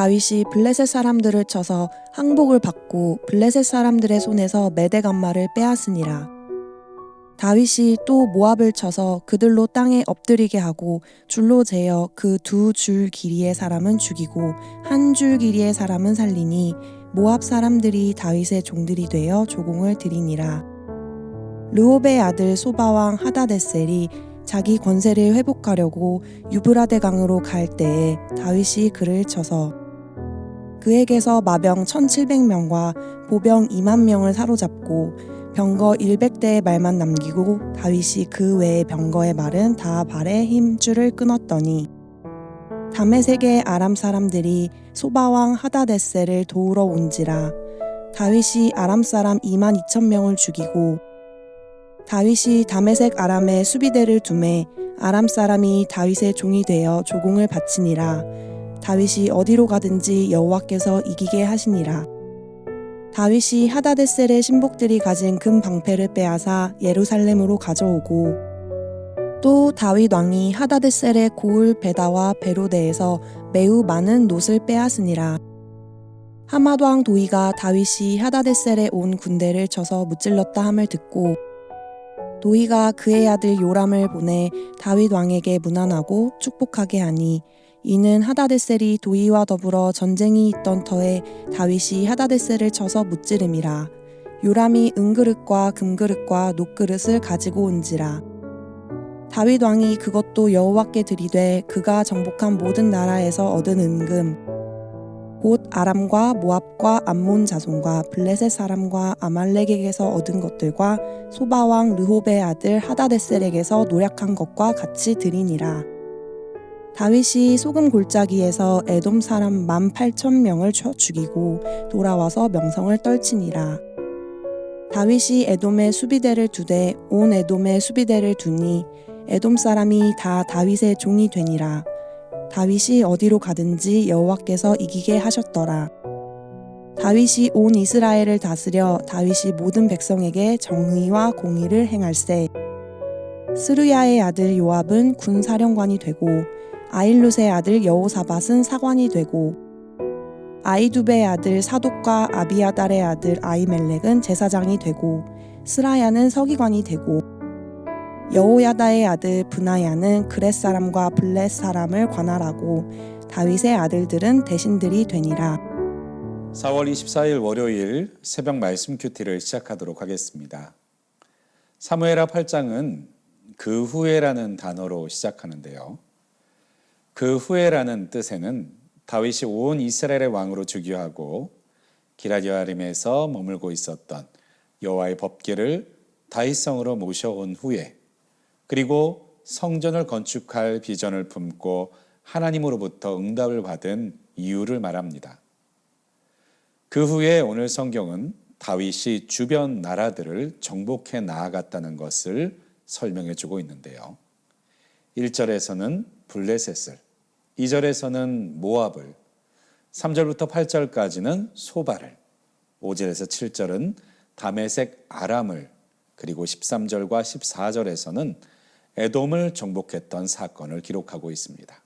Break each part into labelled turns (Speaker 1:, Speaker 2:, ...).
Speaker 1: 다윗이 블레셋 사람들을 쳐서 항복을 받고 블레셋 사람들의 손에서 메대 간마를 빼앗으니라. 다윗이 또 모압을 쳐서 그들로 땅에 엎드리게 하고 줄로 재어 그 두 줄 길이의 사람은 죽이고 한 줄 길이의 사람은 살리니 모압 사람들이 다윗의 종들이 되어 조공을 드리니라. 르홉의 아들 소바왕 하다데셀이 자기 권세를 회복하려고 유브라데 강으로 갈 때에 다윗이 그를 쳐서 그에게서 마병 1700명과 보병 2만 명을 사로잡고 병거 100대의 말만 남기고 다윗이 그 외의 병거의 말은 다 발에 힘줄을 끊었더니 다메섹의 아람 사람들이 소바왕 하다데셀을 도우러 온지라 다윗이 아람 사람 2만 2천 명을 죽이고 다윗이 다메섹 아람에 수비대를 두매 아람 사람이 다윗의 종이 되어 조공을 바치니라 다윗이 어디로 가든지 여호와께서 이기게 하시니라. 다윗이 하다데셀의 신복들이 가진 금 방패를 빼앗아 예루살렘으로 가져오고 또 다윗 왕이 하다데셀의 고을 베다와 베로데에서 매우 많은 놋을 빼앗으니라. 하맛 왕 도이가 다윗이 하다데셀에 온 군대를 쳐서 무찔렀다 함을 듣고 도이가 그의 아들 요람을 보내 다윗 왕에게 문안하고 축복하게 하니 이는 하다데셀이 도이와 더불어 전쟁이 있던 터에 다윗이 하다데셀을 쳐서 무찌름이라 요람이 은그릇과 금그릇과 녹그릇을 가지고 온지라 다윗 왕이 그것도 여호와께 드리되 그가 정복한 모든 나라에서 얻은 은금 곧 아람과 모압과 암몬 자손과 블레셋 사람과 아말렉에게서 얻은 것들과 소바 왕 르홉의 아들 하다데셀에게서 노력한 것과 같이 드리니라. 다윗이 소금 골짜기에서 에돔 사람 만 팔천 명을 쳐 죽이고 돌아와서 명성을 떨치니라. 다윗이 에돔에 수비대를 두되 온 에돔에 수비대를 두니 에돔 사람이 다 다윗의 종이 되니라. 다윗이 어디로 가든지 여호와께서 이기게 하셨더라. 다윗이 온 이스라엘을 다스려 다윗이 모든 백성에게 정의와 공의를 행할세. 스루야의 아들 요압은 군 사령관이 되고 아일룻의 아들 여호사밧은 사관이 되고 아이두베의 아들 사독과 아비아달의 아들 아이멜렉은 제사장이 되고 스라야는 서기관이 되고 여호야다의 아들 브나야는 그렛 사람과 블렛 사람을 관할하고 다윗의 아들들은 대신들이 되니라.
Speaker 2: 4월 24일 월요일 새벽 말씀 큐티를 시작하도록 하겠습니다. 사무엘하 8장은 그 후에라는 단어로 시작하는데요. 그 후에라는 뜻에는 다윗이 온 이스라엘의 왕으로 즉위하고 기라디아림에서 머물고 있었던 여호와의 법궤를 다윗성으로 모셔온 후에 그리고 성전을 건축할 비전을 품고 하나님으로부터 응답을 받은 이유를 말합니다. 그 후에 오늘 성경은 다윗이 주변 나라들을 정복해 나아갔다는 것을 설명해 주고 있는데요. 1절에서는 블레셋을, 2절에서는 모압을, 3절부터 8절까지는 소바를, 5절에서 7절은 다메색 아람을, 그리고 13절과 14절에서는 에돔을 정복했던 사건을 기록하고 있습니다.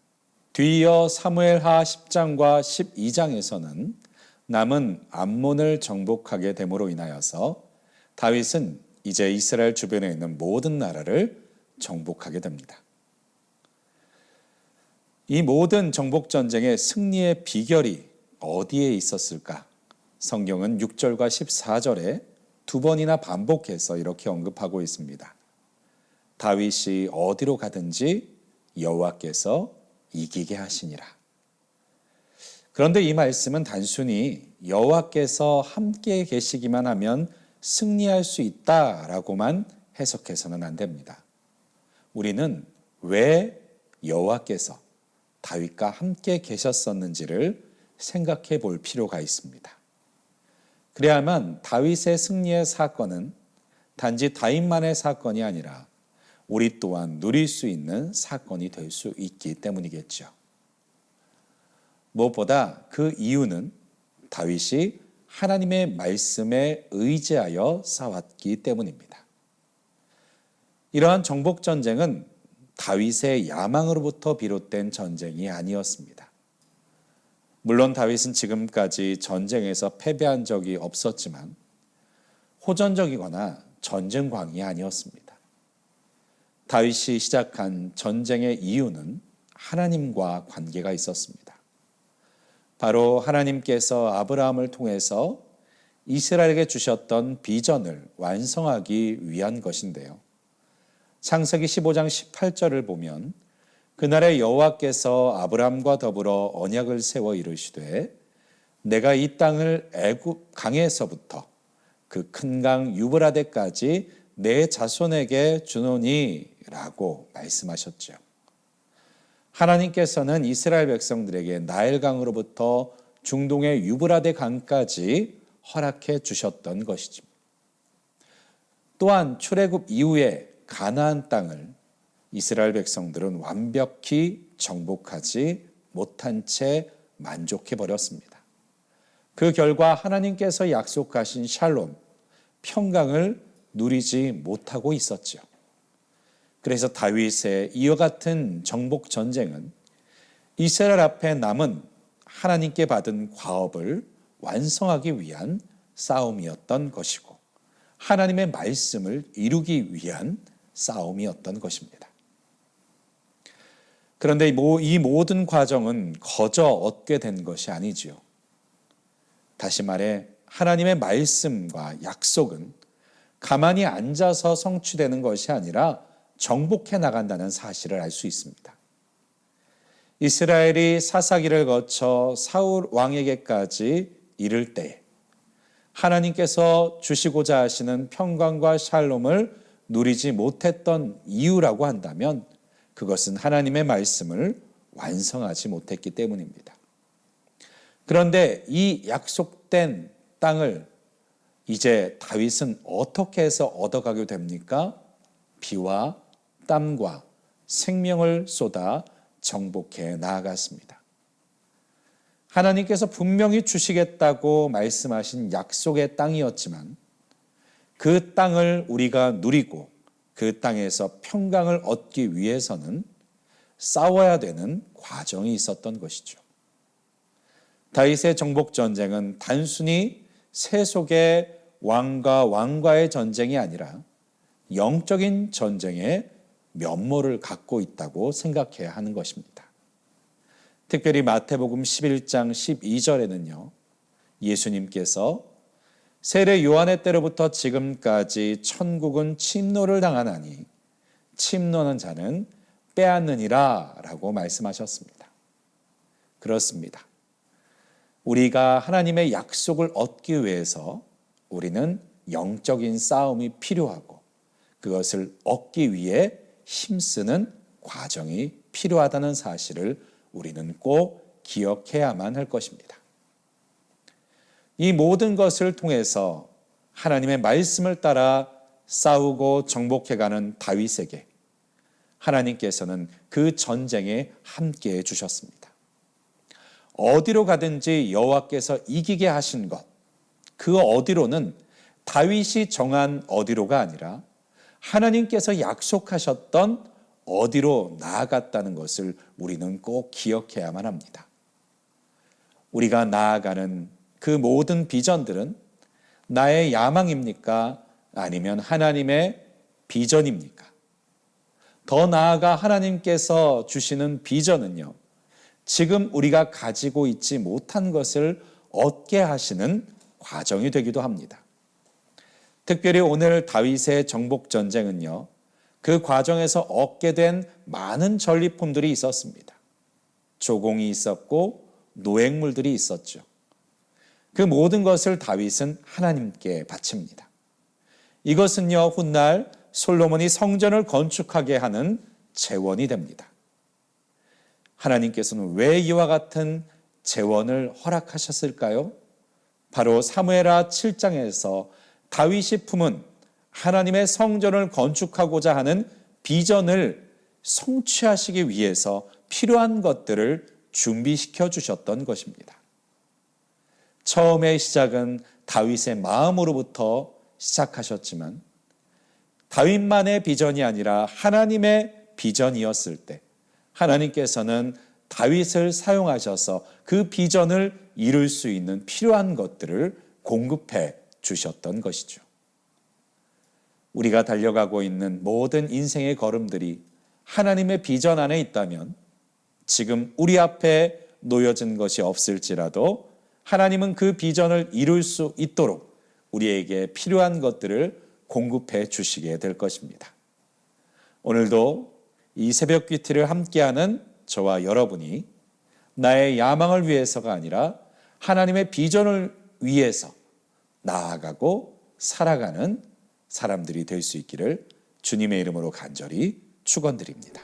Speaker 2: 뒤이어 사무엘하 10장과 12장에서는 남은 암몬을 정복하게 됨으로 인하여서 다윗은 이제 이스라엘 주변에 있는 모든 나라를 정복하게 됩니다. 이 모든 정복 전쟁의 승리의 비결이 어디에 있었을까? 성경은 6절과 14절에 두 번이나 반복해서 이렇게 언급하고 있습니다. 다윗이 어디로 가든지 여호와께서 이기게 하시니라. 그런데 이 말씀은 단순히 여호와께서 함께 계시기만 하면 승리할 수 있다라고만 해석해서는 안 됩니다. 우리는 왜 여호와께서 다윗과 함께 계셨었는지를 생각해 볼 필요가 있습니다. 그래야만 다윗의 승리의 사건은 단지 다윗만의 사건이 아니라 우리 또한 누릴 수 있는 사건이 될 수 있기 때문이겠죠. 무엇보다 그 이유는 다윗이 하나님의 말씀에 의지하여 싸웠기 때문입니다. 이러한 정복 전쟁은 다윗의 야망으로부터 비롯된 전쟁이 아니었습니다. 물론 다윗은 지금까지 전쟁에서 패배한 적이 없었지만 호전적이거나 전쟁광이 아니었습니다. 다윗이 시작한 전쟁의 이유는 하나님과 관계가 있었습니다. 바로 하나님께서 아브라함을 통해서 이스라엘에게 주셨던 비전을 완성하기 위한 것인데요. 창세기 15장 18절을 보면 그날에 여호와께서 아브라함과 더불어 언약을 세워 이르시되 내가 이 땅을 애굽 강에서부터 그 큰 강 유브라데까지 내 자손에게 주노니라고 말씀하셨죠. 하나님께서는 이스라엘 백성들에게 나일강으로부터 중동의 유브라데 강까지 허락해 주셨던 것이죠. 또한 출애굽 이후에 가나안 땅을 이스라엘 백성들은 완벽히 정복하지 못한 채 만족해 버렸습니다. 그 결과 하나님께서 약속하신 샬롬, 평강을 누리지 못하고 있었죠. 그래서 다윗의 이와 같은 정복 전쟁은 이스라엘 앞에 남은 하나님께 받은 과업을 완성하기 위한 싸움이었던 것이고 하나님의 말씀을 이루기 위한 싸움이었던 것입니다. 그런데 이 모든 과정은 거저 얻게 된 것이 아니지요. 다시 말해 하나님의 말씀과 약속은 가만히 앉아서 성취되는 것이 아니라 정복해 나간다는 사실을 알 수 있습니다. 이스라엘이 사사기를 거쳐 사울 왕에게까지 이를 때 하나님께서 주시고자 하시는 평강과 샬롬을 누리지 못했던 이유라고 한다면 그것은 하나님의 말씀을 완성하지 못했기 때문입니다. 그런데 이 약속된 땅을 이제 다윗은 어떻게 해서 얻어가게 됩니까? 비와 땀과 생명을 쏟아 정복해 나아갔습니다. 하나님께서 분명히 주시겠다고 말씀하신 약속의 땅이었지만 그 땅을 우리가 누리고 그 땅에서 평강을 얻기 위해서는 싸워야 되는 과정이 있었던 것이죠. 다윗의 정복 전쟁은 단순히 세속의 왕과 왕과의 전쟁이 아니라 영적인 전쟁의 면모를 갖고 있다고 생각해야 하는 것입니다. 특별히 마태복음 11장 12절에는요. 예수님께서 세례 요한의 때로부터 지금까지 천국은 침노를 당하나니 침노는 자는 빼앗느니라 라고 말씀하셨습니다. 그렇습니다. 우리가 하나님의 약속을 얻기 위해서 우리는 영적인 싸움이 필요하고 그것을 얻기 위해 힘쓰는 과정이 필요하다는 사실을 우리는 꼭 기억해야만 할 것입니다. 이 모든 것을 통해서 하나님의 말씀을 따라 싸우고 정복해가는 다윗에게 하나님께서는 그 전쟁에 함께 해 주셨습니다. 어디로 가든지 여호와께서 이기게 하신 것, 그 어디로는 다윗이 정한 어디로가 아니라 하나님께서 약속하셨던 어디로 나아갔다는 것을 우리는 꼭 기억해야만 합니다. 우리가 나아가는 그 모든 비전들은 나의 야망입니까? 아니면 하나님의 비전입니까? 더 나아가 하나님께서 주시는 비전은요, 지금 우리가 가지고 있지 못한 것을 얻게 하시는 과정이 되기도 합니다. 특별히 오늘 다윗의 정복 전쟁은요, 그 과정에서 얻게 된 많은 전리품들이 있었습니다. 조공이 있었고 노획물들이 있었죠. 그 모든 것을 다윗은 하나님께 바칩니다. 이것은요, 훗날 솔로몬이 성전을 건축하게 하는 재원이 됩니다. 하나님께서는 왜 이와 같은 재원을 허락하셨을까요? 바로 사무엘하 7장에서 다윗이 품은 하나님의 성전을 건축하고자 하는 비전을 성취하시기 위해서 필요한 것들을 준비시켜 주셨던 것입니다. 처음의 시작은 다윗의 마음으로부터 시작하셨지만 다윗만의 비전이 아니라 하나님의 비전이었을 때 하나님께서는 다윗을 사용하셔서 그 비전을 이룰 수 있는 필요한 것들을 공급해 주셨던 것이죠. 우리가 달려가고 있는 모든 인생의 걸음들이 하나님의 비전 안에 있다면 지금 우리 앞에 놓여진 것이 없을지라도 하나님은 그 비전을 이룰 수 있도록 우리에게 필요한 것들을 공급해 주시게 될 것입니다. 오늘도 이 새벽 귀티를 함께하는 저와 여러분이 나의 야망을 위해서가 아니라 하나님의 비전을 위해서 나아가고 살아가는 사람들이 될 수 있기를 주님의 이름으로 간절히 축원드립니다.